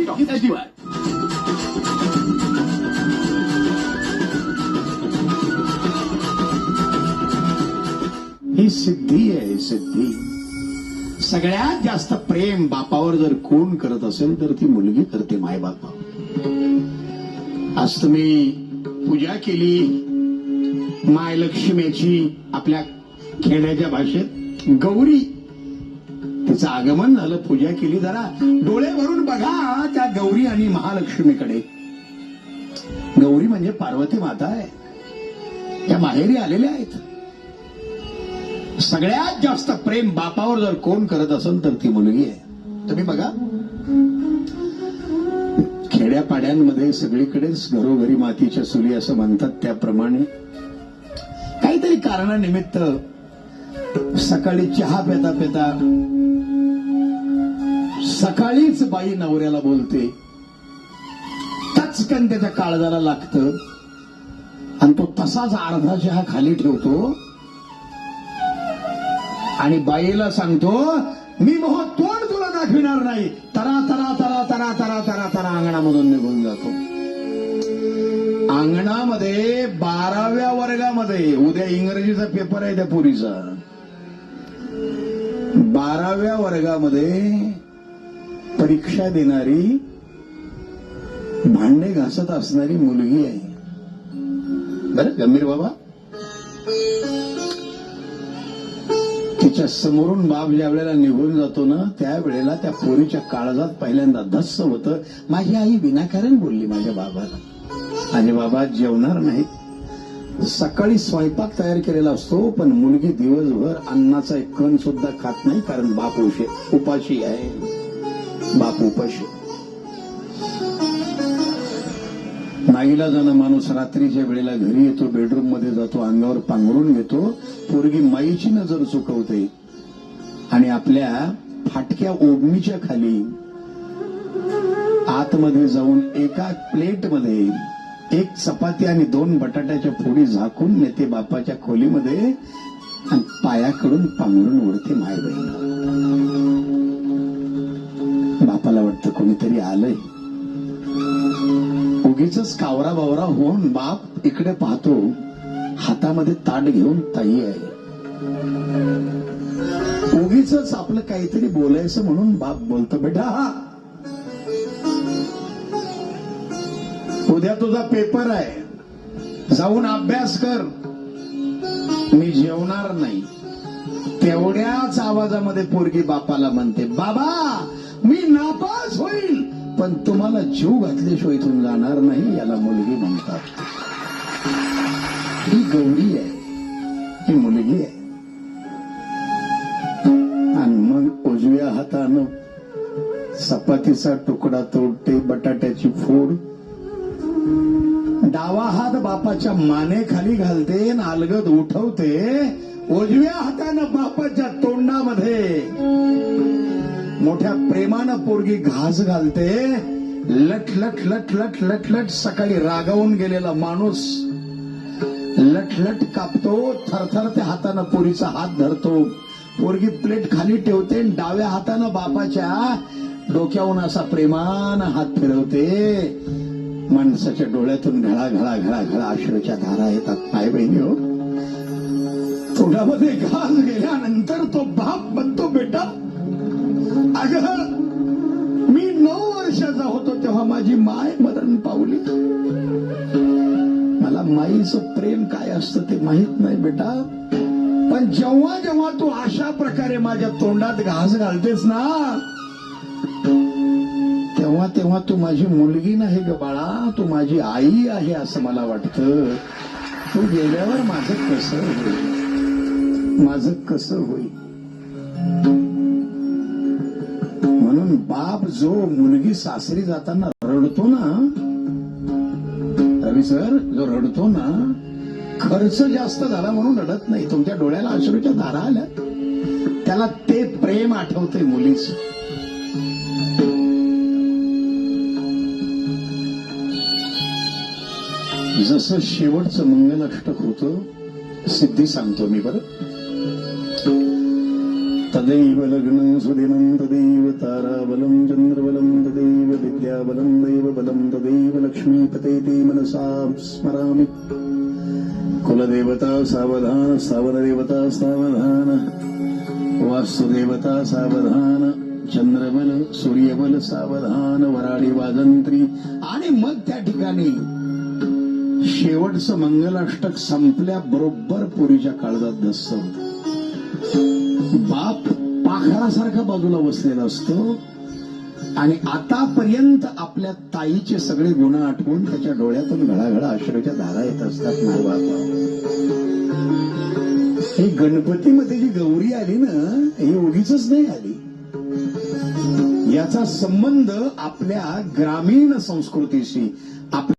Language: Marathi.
ही सिद्धी आहे सिद्धी. सगळ्यात जास्त प्रेम बापावर जर कोण करत असेल तर ती मुलगी करते मायबाप. आज तुम्ही पूजा केली मायलक्ष्मीची आपल्या खेड्याच्या भाषेत गौरी. तिचं आगमन झालं पूजा केली जरा. डोळे भरून बघा त्या गौरी आणि महालक्ष्मीकडे. गौरी म्हणजे पार्वती माता आहे. त्या माहेरी आलेल्या आहेत. सगळ्यात जास्त प्रेम बापावर जर कोण करत असेल तर ती मुलगी आहे. तुम्ही बघा. खेड्यापाड्यांमध्ये सगळीकडेच घरोघरी मातीच्या सुली असं म्हणतात त्याप्रमाणे. काहीतरी कारणानिमित्त सकाळी चहा पेता पेता सकाळीच बाई नवऱ्याला बोलते. टचकन त्याच्या काळजाला लागतं. आणि तो तसाच अर्धा चहा खाली ठेवतो. आणि बाईला सांगतो मी मोह तोंड तुला दाखविणार नाही. तरा तरा तरा तरा तरा तरा तरा अंगणामधून निघून जातो. अंगणामध्ये बाराव्या वर्गामध्ये उद्या इंग्रजीचा पेपर आहे त्या पुरीचा. बाराव्या वर्गामध्ये परीक्षा देणारी भांडे घासत असणारी मुलगी आहे. बरं गंभीर बाबा. तिच्या समोरून बाप ज्या वेळेला निघून जातो ना त्यावेळेला त्या पोरीच्या काळजात पहिल्यांदा धस्स होतं. माझी आई विनाकारण बोलली माझ्या बाबाला. माझे बाबा जेवणार नाहीत. सकाळी स्वयंपाक तयार केलेला असतो पण मुलगी दिवसभर अन्नाचा एक कण सुद्धा खात नाही कारण बाप उशे उपाशी आहे. बाप उपाशी. नाईला जाणं माणूस रात्रीच्या वेळेला घरी येतो बेडरूममध्ये जातो अंगावर पांघरून घेतो. पोरगी माईची नजर चुकवते आणि आपल्या फाटक्या ओढणीच्या खाली आतमध्ये जाऊन एका प्लेटमध्ये एक चपाती आणि दोन बटाट्याच्या फोडी झाकून नेते बापाच्या खोलीमध्ये आणि पायाकडून पांघरून उडते माय बहीण. बापाला वाटतं कोणीतरी आलंय. उगीच कावरा बावरा होऊन बाप इकडे पाहतो हातामध्ये ताट घेऊन ताई आहे. उगीच आपलं काहीतरी बोलायचं म्हणून बाप बोलतो बेटा उद्या तुझा पेपर आहे. जाऊन अभ्यास कर. मी जेवणार नाही. तेवढ्याच आवाजामध्ये पोरगी बापाला म्हणते बाबा मी नापास होईल पण तुम्हाला जीव घातल्याशिवाय इथून जाणार नाही याला मुलगी म्हणतात. ही गौरी आहे. ही मुलगी आहे. आणि मग उजव्या हातानं चपातीचा तुकडा तोडते बटाट्याची फोड डावा हात बापाच्या मानेखाली घालते आणि अलगद उठवते. उजव्या हातानं बापाच्या तोंडामध्ये. मोठ्या प्रेमानं पोरगी घास घालते. लट लट लट लट लट लट सकाळी रागावून गेलेला माणूस. लट लट कापतो थरथर त्या हातानं पोरीचा हात धरतो. पोरगी प्लेट खाली ठेवते आणि डाव्या हातानं बापाच्या डोक्यावून असा प्रेमान हात फिरवते. माणसाच्या डोळ्यातून घळा घळा घळा घळा आश्रच्या धारा येतात पाय बहिणी हो. तोंडामध्ये घास गेल्यानंतर तो बाप बनतो बेटा. अग मी नऊ वर्षाचा होतो तेव्हा माझी माय मरण पावली. मला माईचं प्रेम काय असतं ते माहीत नाही बेटा. पण जेव्हा जेव्हा तू अशा प्रकारे माझ्या तोंडात घास घालतेस ना तेव्हा तेव्हा तू माझी मुलगी नाही ग बाळा तू माझी आई आहे असं मला वाटतं. तू गेल्यावर माझं कसं होईल? माझं कसं होईल? म्हणून बाप जो मुलगी सासरी जाताना रडतो ना रवी सर जो रडतो ना खर्च जास्त झाला म्हणून रडत नाही. तुमच्या डोळ्याला अश्रूच्या धारा आल्या त्याला ते प्रेम आठवते मुलीच. जसं शेवटचं मंगलाष्टक होत सिद्धी सांगतो मी बरं तदैव लग्न सुदिनं तदैव ताराबलं चंद्रबलं तदैव विद्याबलं दैव बलं तदैव लक्ष्मीपते ते मनसा स्मरामि. कुलदेवता सावधान सावनदेवता सावधान वास्तुदेवता सावधान चंद्रबल सूर्यबल सावधान वराडी वाजंत्री आणि मग त्या ठिकाणी शेवटचं मंगलाष्टक संपल्या बरोबर काळजात दस्त. होत बाप पाखरासारखा बाजूला बसलेला असतो आणि आतापर्यंत आपल्या ताईचे सगळे गुण आठवून त्याच्या डोळ्यातून घडाघडा अश्रूच्या धारा येत असतात मारबापा ही गणपतीमध्ये जी गौरी आली ना ही उगीच नाही आली. याचा संबंध आपल्या ग्रामीण संस्कृतीशी आपल्या